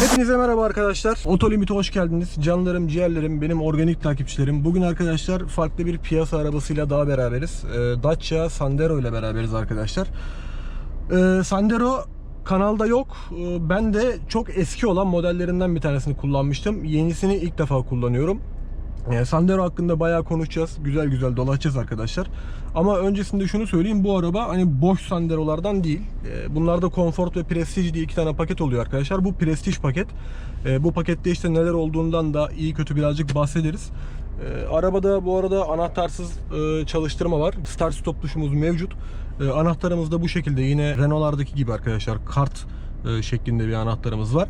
Hepinize merhaba arkadaşlar. Otolimit'e hoş geldiniz. Canlarım, ciğerlerim, benim organik takipçilerim. Bugün arkadaşlar farklı bir piyasa arabasıyla daha beraberiz. Ee, Dacia Sandero ile beraberiz arkadaşlar. Ee, Sandero kanalda yok. Ee, ben de çok eski olan modellerinden bir tanesini kullanmıştım. Yenisini ilk defa kullanıyorum. Ee, Sandero hakkında bayağı konuşacağız. Güzel güzel dolaşacağız arkadaşlar. Ama öncesinde şunu söyleyeyim. Bu araba hani boş Sandero'lardan değil. Ee, Bunlarda Comfort ve Prestige diye iki tane paket oluyor arkadaşlar. Bu Prestige paket. Ee, Bu pakette işte neler olduğundan da iyi kötü birazcık bahsederiz. Ee, Arabada bu arada anahtarsız e, çalıştırma var. Start stop tuşumuz mevcut. Ee, Anahtarımız da bu şekilde yine Renault'lardaki gibi arkadaşlar. Kart e, şeklinde bir anahtarımız var.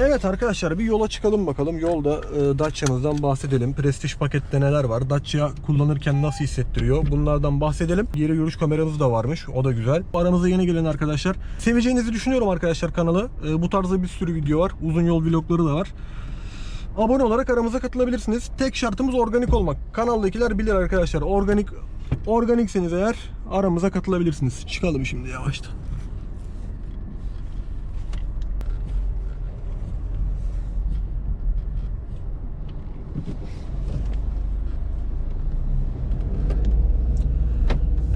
Evet arkadaşlar bir yola çıkalım bakalım. Yolda e, Dacia'mızdan bahsedelim. Prestige pakette neler var? Dacia kullanırken nasıl hissettiriyor? Bunlardan bahsedelim. Geri görüş kameramız da varmış. O da güzel. Aramıza yeni gelen arkadaşlar. Seveceğinizi düşünüyorum arkadaşlar kanalı. E, bu tarzda bir sürü video var. Uzun yol vlogları da var. Abone olarak aramıza katılabilirsiniz. Tek şartımız organik olmak. Kanaldakiler bilir arkadaşlar. Organik organikseniz eğer aramıza katılabilirsiniz. Çıkalım şimdi yavaştan.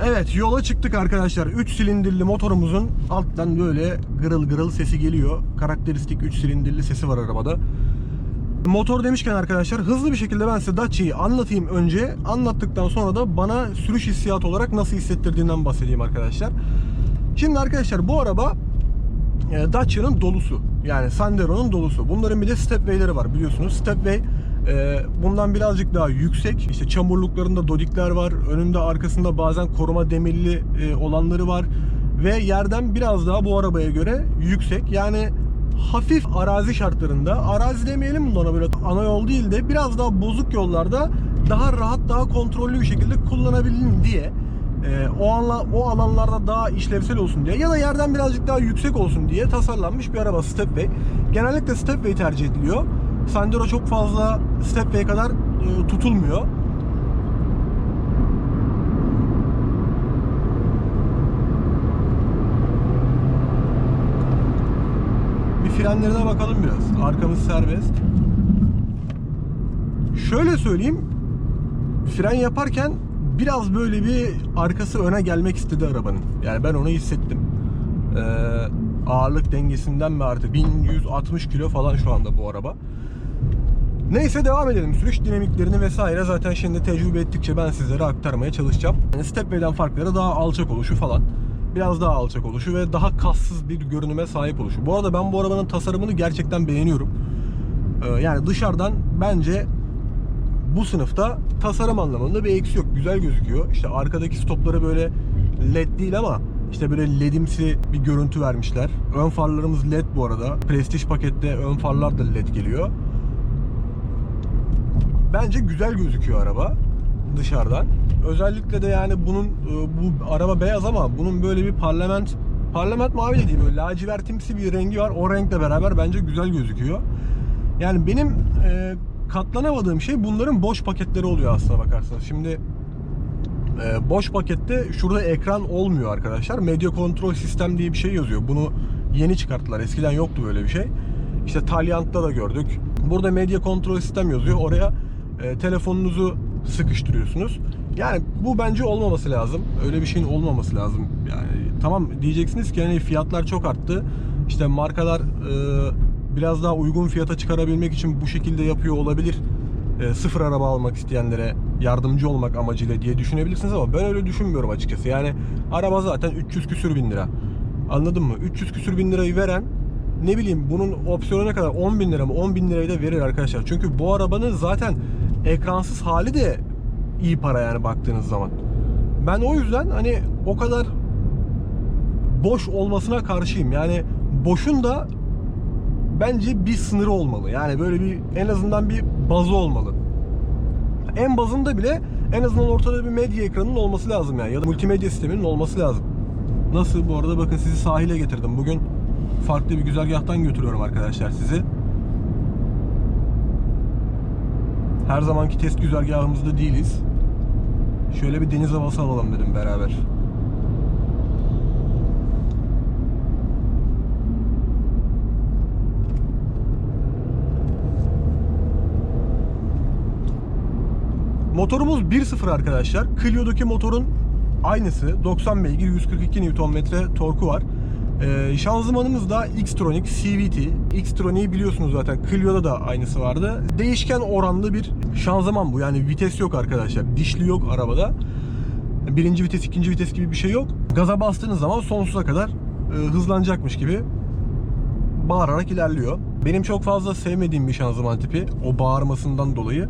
Evet yola çıktık arkadaşlar. 3 silindirli motorumuzun alttan böyle gırıl gırıl sesi geliyor. Karakteristik 3 silindirli sesi var arabada. Motor demişken arkadaşlar hızlı bir şekilde ben size Dacia'yı anlatayım önce. Anlattıktan sonra da bana sürüş hissiyatı olarak nasıl hissettirdiğinden bahsedeyim arkadaşlar. Şimdi arkadaşlar bu araba e, Dacia'nın dolusu. Yani Sandero'nun dolusu. Bunların bir de stepway'leri var biliyorsunuz. Stepway e, bundan birazcık daha yüksek. İşte çamurluklarında dodikler var. Önünde arkasında bazen koruma demirli e, olanları var. Ve yerden biraz daha bu arabaya göre yüksek. Yani hafif arazi şartlarında, arazi demeyelim buna böyle ana yol değil de biraz daha bozuk yollarda daha rahat, daha kontrollü bir şekilde kullanabilin diye e, o anla, o alanlarda daha işlevsel olsun diye ya da yerden birazcık daha yüksek olsun diye tasarlanmış bir araba Stepway. Genellikle Stepway tercih ediliyor. Sandero çok fazla Stepway kadar e, tutulmuyor. Bir frenlerine bakalım biraz. Arkamız serbest. Şöyle söyleyeyim. Fren yaparken biraz böyle bir arkası öne gelmek istedi arabanın. Yani ben onu hissettim. Ee, ağırlık dengesinden mi artık 1160 kilo falan şu anda bu araba. Neyse devam edelim. Sürüş dinamiklerini vesaire zaten şimdi tecrübe ettikçe ben sizlere aktarmaya çalışacağım. Yani Stepway'den farkları daha alçak oluşu falan. Biraz daha alçak oluşu ve daha kassız bir görünüme sahip oluşu. Bu arada ben bu arabanın tasarımını gerçekten beğeniyorum. Ee, yani dışarıdan bence bu sınıfta tasarım anlamında bir eksi yok. Güzel gözüküyor. İşte arkadaki stopları böyle led değil ama işte böyle ledimsi bir görüntü vermişler. Ön farlarımız led bu arada. Prestige pakette ön farlar da led geliyor. Bence güzel gözüküyor araba dışarıdan. Özellikle de yani bunun e, bu araba beyaz ama bunun böyle bir parlament parlament mavi de değil böyle lacivertimsi bir rengi var. O renkle beraber bence güzel gözüküyor. Yani benim e, katlanamadığım şey bunların boş paketleri oluyor aslına bakarsanız. Şimdi e, boş pakette şurada ekran olmuyor arkadaşlar. Medya kontrol sistem diye bir şey yazıyor. Bunu yeni çıkarttılar. Eskiden yoktu böyle bir şey. İşte Talyant'ta da gördük. Burada medya kontrol sistem yazıyor. Oraya e, telefonunuzu sıkıştırıyorsunuz. Yani bu bence olmaması lazım. Öyle bir şeyin olmaması lazım. Yani tamam diyeceksiniz ki hani fiyatlar çok arttı. İşte markalar e, biraz daha uygun fiyata çıkarabilmek için bu şekilde yapıyor olabilir. E, sıfır araba almak isteyenlere yardımcı olmak amacıyla diye düşünebilirsiniz ama ben öyle düşünmüyorum açıkçası. Yani araba zaten 300 küsür bin lira. Anladın mı? 300 küsür bin lirayı veren ne bileyim bunun opsiyonu ne kadar 10 bin lira mı 10 bin lirayı da verir arkadaşlar. Çünkü bu arabanın zaten ekransız hali de iyi para yani baktığınız zaman. Ben o yüzden hani o kadar boş olmasına karşıyım. Yani boşun da bence bir sınırı olmalı. Yani böyle bir en azından bir bazı olmalı. En bazında bile en azından ortada bir medya ekranının olması lazım yani ya da multimedya sisteminin olması lazım. Nasıl bu arada bakın sizi sahile getirdim. Bugün farklı bir güzergahtan götürüyorum arkadaşlar sizi. Her zamanki test güzergahımızda değiliz. Şöyle bir deniz havası alalım dedim beraber. Motorumuz 1.0 arkadaşlar. Clio'daki motorun aynısı. 90 beygir 142 Nm torku var. Ee, şanzımanımız da Xtronic CVT. Xtronic'i biliyorsunuz zaten. Clio'da da aynısı vardı. Değişken oranlı bir şanzıman bu. Yani vites yok arkadaşlar. Dişli yok arabada. Birinci vites, ikinci vites gibi bir şey yok. Gaza bastığınız zaman sonsuza kadar e, hızlanacakmış gibi bağırarak ilerliyor. Benim çok fazla sevmediğim bir şanzıman tipi. O bağırmasından dolayı.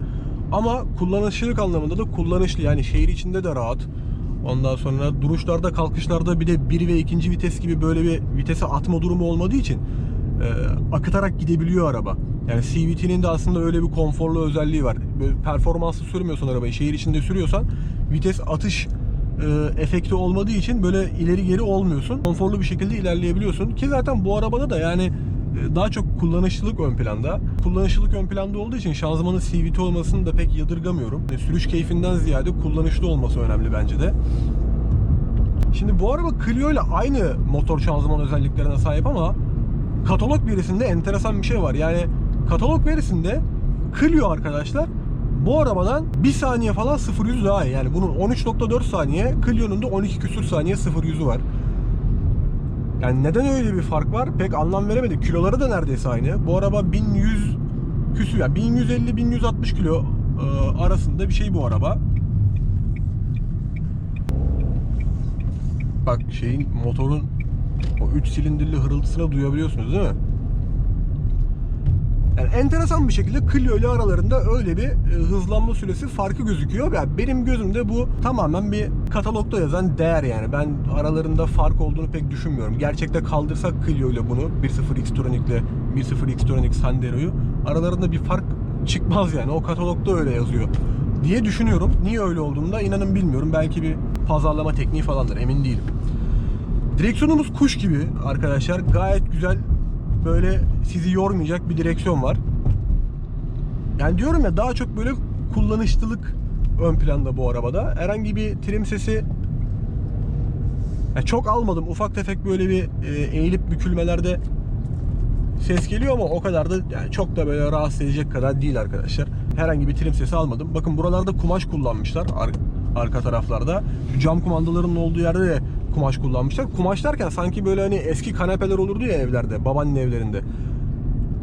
Ama kullanışlılık anlamında da kullanışlı. Yani şehir içinde de rahat. Ondan sonra duruşlarda, kalkışlarda bir de bir ve ikinci vites gibi böyle bir vitese atma durumu olmadığı için e, akıtarak gidebiliyor araba. Yani CVT'nin de aslında öyle bir konforlu özelliği var. Böyle performanslı sürmüyorsan arabayı, şehir içinde sürüyorsan vites atış e, efekti olmadığı için böyle ileri geri olmuyorsun. Konforlu bir şekilde ilerleyebiliyorsun. Ki zaten bu arabada da yani daha çok kullanışlılık ön planda. Kullanışlılık ön planda olduğu için şanzımanın CVT olmasını da pek yadırgamıyorum. E, Sürüş keyfinden ziyade kullanışlı olması önemli bence de. Şimdi bu araba Clio ile aynı motor şanzıman özelliklerine sahip ama katalog verisinde enteresan bir şey var. Yani katalog verisinde Clio arkadaşlar bu arabadan 1 saniye falan 0-100 daha iyi. Yani bunun 13.4 saniye, Clio'nun da 12 küsür saniye 0-100'ü var. Yani neden öyle bir fark var pek anlam veremedim. Kiloları da neredeyse aynı. Bu araba 1100 küsür yani 1150-1160 kilo e, arasında bir şey bu araba. Bak şeyin motorun o 3 silindirli hırıltısını duyabiliyorsunuz değil mi? Yani enteresan bir şekilde Clio ile aralarında öyle bir e, hızlanma süresi farkı gözüküyor. Yani benim gözümde bu tamamen bir katalogda yazan değer yani. Ben aralarında fark olduğunu pek düşünmüyorum. Gerçekte kaldırsak Clio ile bunu 1.0 Xtronic ile 1.0 Xtronic Sandero'yu aralarında bir fark çıkmaz yani. O katalogda öyle yazıyor diye düşünüyorum. Niye öyle olduğunu da inanın bilmiyorum. Belki bir pazarlama tekniği falandır emin değilim. Direksiyonumuz kuş gibi arkadaşlar. Gayet güzel böyle sizi yormayacak bir direksiyon var. Yani diyorum ya daha çok böyle kullanışlılık ön planda bu arabada. Herhangi bir trim sesi ya çok almadım. Ufak tefek böyle bir e, eğilip bükülmelerde ses geliyor ama o kadar da yani çok da böyle rahatsız edecek kadar değil arkadaşlar. Herhangi bir trim sesi almadım. Bakın buralarda kumaş kullanmışlar ar- arka taraflarda. Şu cam kumandalarının olduğu yerde de kumaş kullanmışlar. Kumaş derken sanki böyle hani eski kanepeler olurdu ya evlerde, babaanne evlerinde.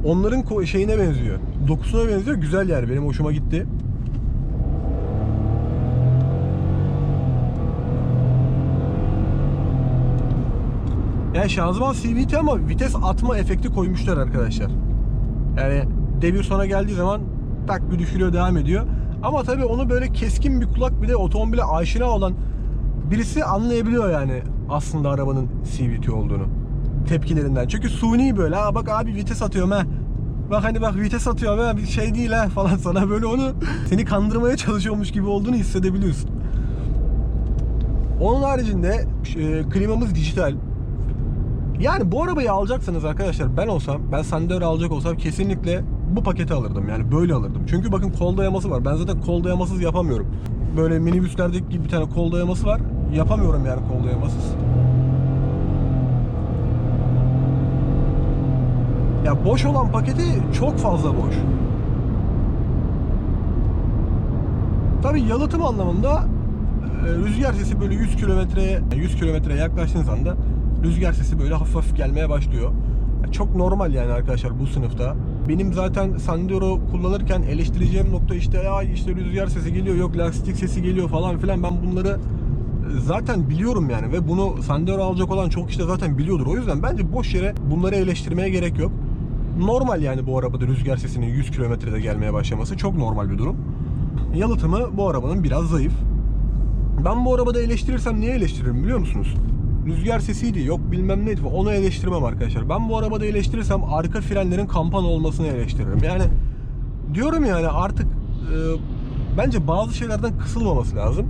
Onların şeyine benziyor. Dokusuna benziyor. Güzel yani. Benim hoşuma gitti. Yani şanzıman CVT ama vites atma efekti koymuşlar arkadaşlar. Yani devir sona geldiği zaman tak bir düşürüyor devam ediyor. Ama tabii onu böyle keskin bir kulak bir de otomobile aşina olan birisi anlayabiliyor yani aslında arabanın CVT olduğunu. Tepkilerinden. Çünkü suni böyle ha bak abi vites atıyorum ha. Bak hani bak vites atıyorum ha bir şey değil ha falan sana böyle onu seni kandırmaya çalışıyormuş gibi olduğunu hissedebiliyorsun. Onun haricinde e, klimamız dijital. Yani bu arabayı alacaksanız arkadaşlar ben olsam, ben Sandero alacak olsam kesinlikle bu paketi alırdım. Yani böyle alırdım. Çünkü bakın kol dayaması var. Ben zaten kol dayamasız yapamıyorum. Böyle minibüslerdeki gibi bir tane kol dayaması var. Yapamıyorum yani kol dayamasız. Ya boş olan paketi çok fazla boş. Tabii yalıtım anlamında e, rüzgar sesi böyle 100 kilometreye 100 kilometreye yaklaştığınız anda rüzgar sesi böyle hafif hafif gelmeye başlıyor. Çok normal yani arkadaşlar bu sınıfta. Benim zaten Sandero kullanırken eleştireceğim nokta işte ya işte rüzgar sesi geliyor yok lastik sesi geliyor falan filan ben bunları zaten biliyorum yani ve bunu Sandero alacak olan çok kişi de zaten biliyordur. O yüzden bence boş yere bunları eleştirmeye gerek yok. Normal yani bu arabada rüzgar sesinin 100 kilometrede gelmeye başlaması çok normal bir durum. Yalıtımı bu arabanın biraz zayıf. Ben bu arabada eleştirirsem niye eleştiririm biliyor musunuz? Rüzgar sesiydi, yok bilmem neydi. Onu eleştirmem arkadaşlar. Ben bu arabada eleştirirsem arka frenlerin kampan olmasını eleştiririm. Yani diyorum yani artık e, bence bazı şeylerden kısılmaması lazım.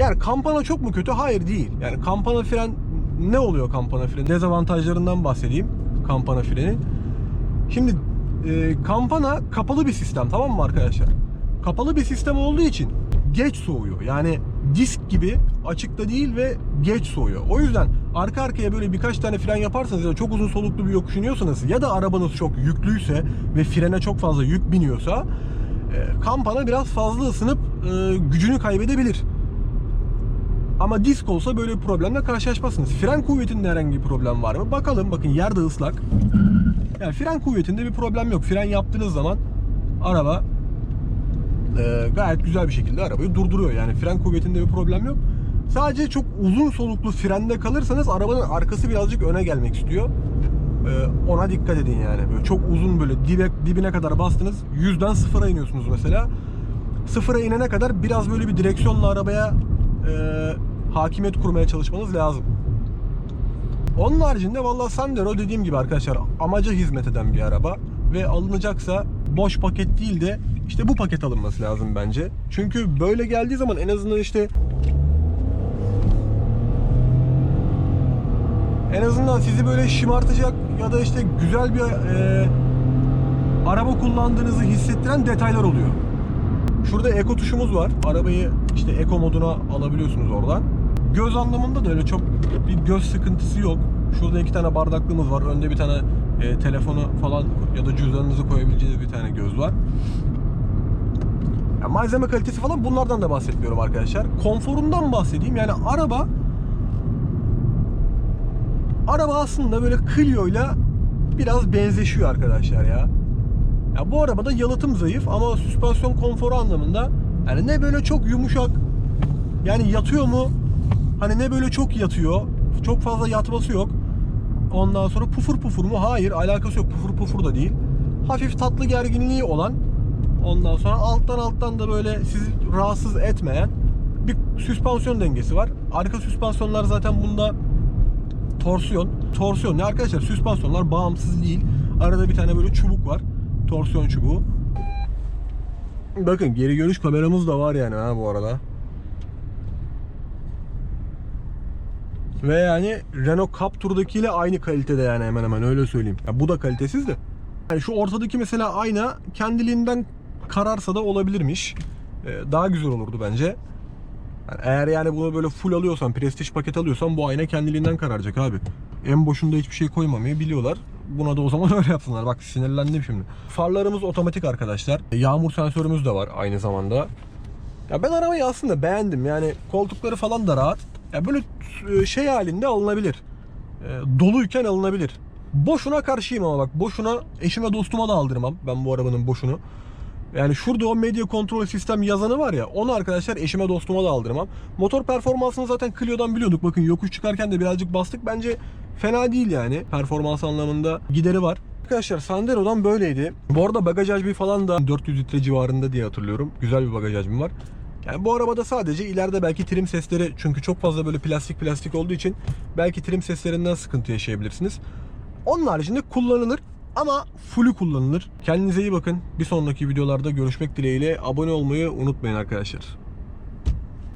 Yani kampana çok mu kötü? Hayır değil. Yani kampana fren ne oluyor kampana freni? Dezavantajlarından bahsedeyim kampana freni. Şimdi e, kampana kapalı bir sistem tamam mı arkadaşlar? Kapalı bir sistem olduğu için geç soğuyor. Yani disk gibi açıkta değil ve geç soğuyor. O yüzden arka arkaya böyle birkaç tane fren yaparsanız ya da çok uzun soluklu bir yokuş iniyorsanız ya da arabanız çok yüklüyse ve frene çok fazla yük biniyorsa e, kampana biraz fazla ısınıp e, gücünü kaybedebilir. Ama disk olsa böyle bir problemle karşılaşmazsınız. Fren kuvvetinde herhangi bir problem var mı? Bakalım bakın yer de ıslak. Yani fren kuvvetinde bir problem yok. Fren yaptığınız zaman araba e, gayet güzel bir şekilde arabayı durduruyor. Yani fren kuvvetinde bir problem yok. Sadece çok uzun soluklu frende kalırsanız arabanın arkası birazcık öne gelmek istiyor. E, ona dikkat edin yani. Böyle çok uzun böyle dibe, dibine kadar bastınız. Yüzden sıfıra iniyorsunuz mesela. Sıfıra inene kadar biraz böyle bir direksiyonla arabaya e, hakimiyet kurmaya çalışmanız lazım. Onun haricinde valla Sandero dediğim gibi arkadaşlar amaca hizmet eden bir araba ve alınacaksa boş paket değil de işte bu paket alınması lazım bence. Çünkü böyle geldiği zaman en azından işte en azından sizi böyle şımartacak ya da işte güzel bir e, araba kullandığınızı hissettiren detaylar oluyor. Şurada eko tuşumuz var. Arabayı işte eko moduna alabiliyorsunuz oradan. Göz anlamında da öyle çok bir göz sıkıntısı yok. Şurada iki tane bardaklığımız var. Önde bir tane e, telefonu falan ya da cüzdanınızı koyabileceğiniz bir tane göz var. Ya malzeme kalitesi falan bunlardan da bahsetmiyorum arkadaşlar. Konforundan bahsedeyim. Yani araba araba aslında böyle Clio'yla biraz benzeşiyor arkadaşlar ya. Ya bu arabada yalıtım zayıf ama süspansiyon konforu anlamında yani ne böyle çok yumuşak yani yatıyor mu? Hani ne böyle çok yatıyor. Çok fazla yatması yok. Ondan sonra pufur pufur mu? Hayır alakası yok. Pufur pufur da değil. Hafif tatlı gerginliği olan ondan sonra alttan alttan da böyle sizi rahatsız etmeyen bir süspansiyon dengesi var. Arka süspansiyonlar zaten bunda torsiyon. Torsiyon ne arkadaşlar? Süspansiyonlar bağımsız değil. Arada bir tane böyle çubuk var. Torsiyon çubuğu. Bakın geri görüş kameramız da var yani ha bu arada. Ve yani Renault Captur'dakiyle aynı kalitede yani hemen hemen öyle söyleyeyim. Ya bu da kalitesiz de. Yani şu ortadaki mesela ayna kendiliğinden kararsa da olabilirmiş. Ee, daha güzel olurdu bence. Yani eğer yani bunu böyle full alıyorsan, prestij paket alıyorsan bu ayna kendiliğinden kararacak abi. En boşunda hiçbir şey koymamayı biliyorlar. Buna da o zaman öyle yapsınlar. Bak sinirlendim şimdi. Farlarımız otomatik arkadaşlar. Yağmur sensörümüz de var aynı zamanda. Ya ben arabayı aslında beğendim. Yani koltukları falan da rahat. Ya böyle e, şey halinde alınabilir. E, doluyken alınabilir. Boşuna karşıyım ama bak boşuna eşime dostuma da aldırmam ben bu arabanın boşunu. Yani şurada o medya kontrol sistem yazanı var ya onu arkadaşlar eşime dostuma da aldırmam. Motor performansını zaten Clio'dan biliyorduk. Bakın yokuş çıkarken de birazcık bastık. Bence fena değil yani performans anlamında gideri var. Arkadaşlar Sandero'dan böyleydi. Bu arada bagaj hacmi falan da 400 litre civarında diye hatırlıyorum. Güzel bir bagaj hacmi var. Yani bu arabada sadece ileride belki trim sesleri çünkü çok fazla böyle plastik plastik olduğu için belki trim seslerinden sıkıntı yaşayabilirsiniz. Onun haricinde kullanılır ama fullü kullanılır. Kendinize iyi bakın. Bir sonraki videolarda görüşmek dileğiyle abone olmayı unutmayın arkadaşlar.